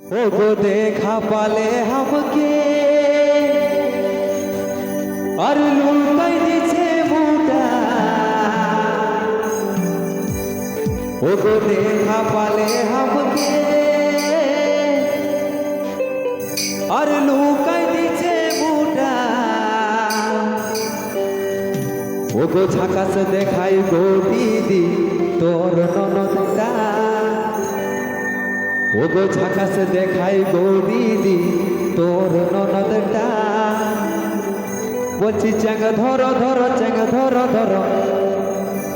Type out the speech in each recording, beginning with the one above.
ওগো দেখা পালে আমাকে। আর লুকাই দিছে মোটা। ওগো দেখা পালে আমাকে। আর লুকাই দিছে মোটা। ওগো ঝাকাস দেখাই গো দিদি, তোর ননদটা। ও গো ঝাকাস দেখাই গো দিদি তোর ননদটা। বলছি চ্যাং ধরো ধরো চ্যাং ধরো ধরো।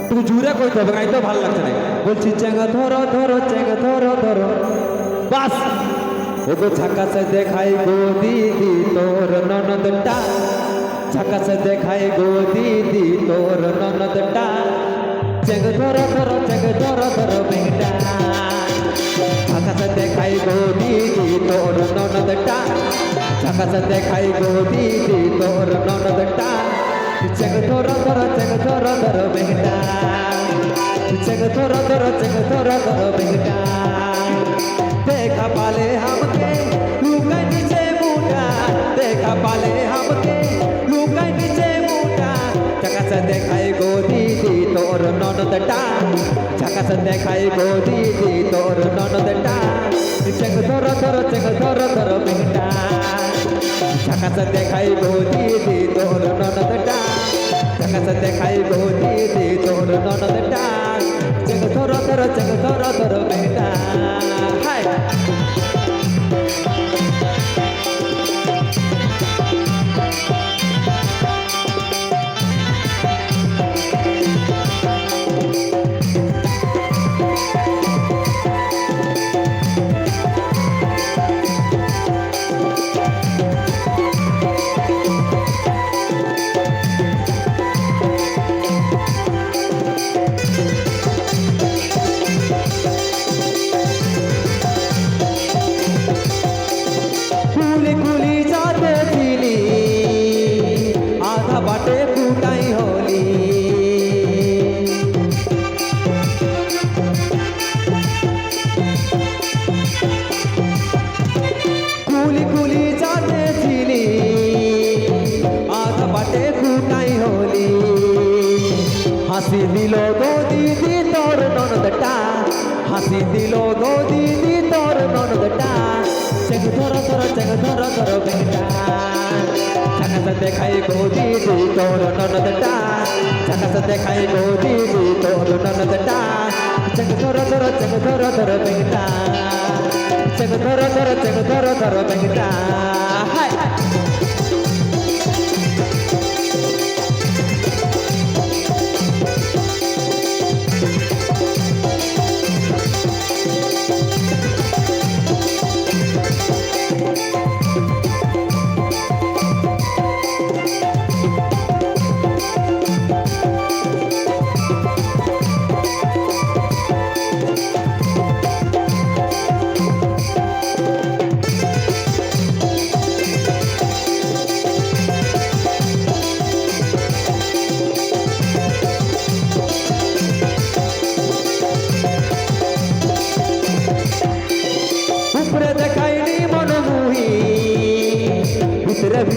তুমি জুড়ে কইতে হবে গাইতে ভালো লাগছে না। বলছি চ্যাং ধরো ধরো চ্যাং ধরো ধরো। বাস। ও গো ঝাকাস দেখাই গো দিদি তোর ননদটা। ঝাকাস দেখাই গো দিদি তোর ননদটা। চ্যাং ধরো ধরো চ্যাং ধরো ধরো। আকাশে দেখাই গো দিদি তোর ননদটা চেক ধর ধর, চেক ধর ধর বেটা চেক ধর ধর, চেক ধর ধর বেটা দেখা পালে আমাকে লুকাই নিচে মুটা। দেখা পালে আমাকে লুকাই নিচে মুটা। চাকাশে দেখাই গো দিদি তোর ননদটা চাকাশে দেখাই গো দিদি তোর ননদটা চেক ধর ধর, চেক ধর ধর বেটা দেখাই গো দিদি তোর ননদটা। দেখাই গো দিদি তোর বাটে কুটাই হলি। হাসি দিল গো দিদি, তোর ননদটা। হাসি দিল গো দিদি, তোর ননদটা। চেক ধর ধর, চেক ধর ধর বেটা। ঝাকাস দেখাই গো দিদি, তোর ননদটা। ঝাকাস দেখাই গো দিদি, তোর ননদটা। চেক ধর ধর, চেক ধর ধর বেটা। চেক ধর ধর, চেক ধর ধর বেটা। দাদা,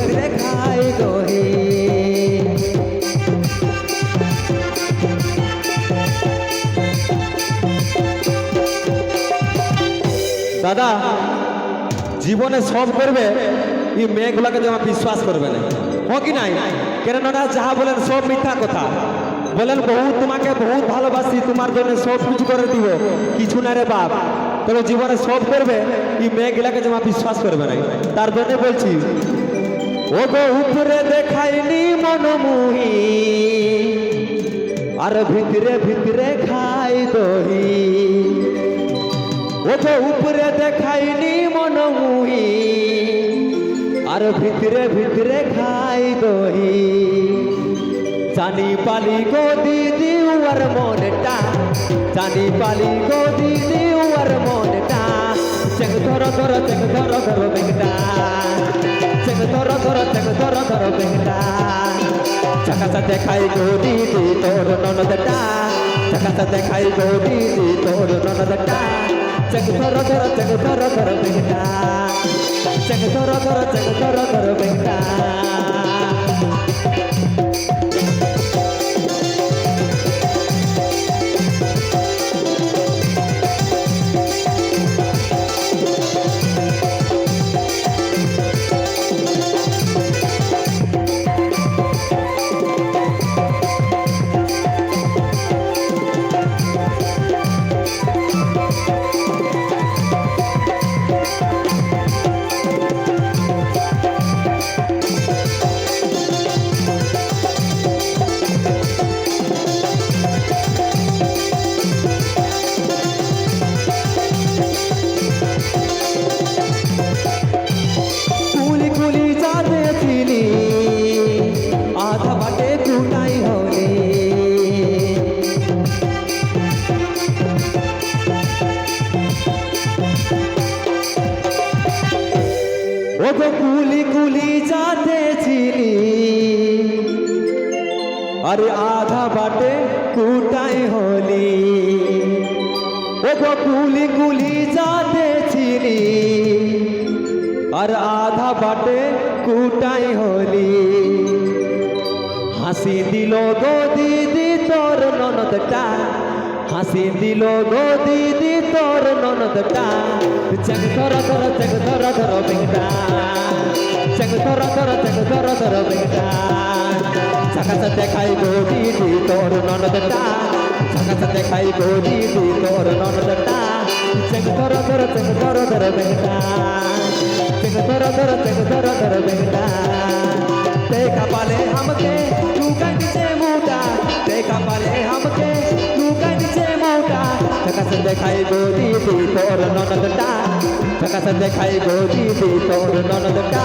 জীবনে সব করবে, এই মেয়েগুলাকে যেমন বিশ্বাস করবে না। হ কি নাই? কেননা যাহা বলেন সব মিথ্যা কথা। বলেন, বহুত তোমাকে বহুত ভালোবাসি, তোমার জন্য সব কিছু করে দিব। কিছু না রে বাপ। তবে জীবনে সব করবে, এই মেয়েগুলাকে যেমন বিশ্বাস করবে না। তার জন্য বলছি ও গো উপরে দেখাইনি মনমুহি আর ভিতরে ভিতরে খাই দহি। ও তো উপরে দেখাইনি মনমুহি আর ভিতরে ভিতরে খাই দহি। জানি পালি গো দিদি উয়ার মনটা, জানি পালি গো দিদি উয়ার মনটা। চেক ধর ধর, চেক ধর ধর ধরো দেখো ধরো ধরো বেহটা চাকাটা দেখাই গো দিদি তোর ননদটা। চাকাটা দেখাই গো দিদি তোর ননদটা। চেক ধরো ধরো, চেক ধরো ধরো বেহটা চেক ধরো ধরো, চেক ধরো ধরো বেহটা আরে আধা বাটে কুটাই হলি। ও গো কুলি কুলি যাতে ছিলি আর আধা বাটে কুটাই হলি। হাসি দিল গো দিদি তোর ননদটা, হাসি দিল গো দিদি তোর ননদটা। চক ধর ধর, চক ধর ধর বেটা, চক ধর ধর, চক ধর ধর বেটা। সাকাস দেখাই গো দিদি তোর ননদটা সাকাস দেখাই গো দিদি তোর ননদটা চক ধর ধর চক ধর ধর বেটা चक धर धर चक धर धर बेटा ते कपाले हमके तू कंचे मोटा ते कपाले हमके तू कंचे मोटा चकस देखाई गोदी दी तोर ननदटा चकस देखाई गोदी दी तोर ननदटा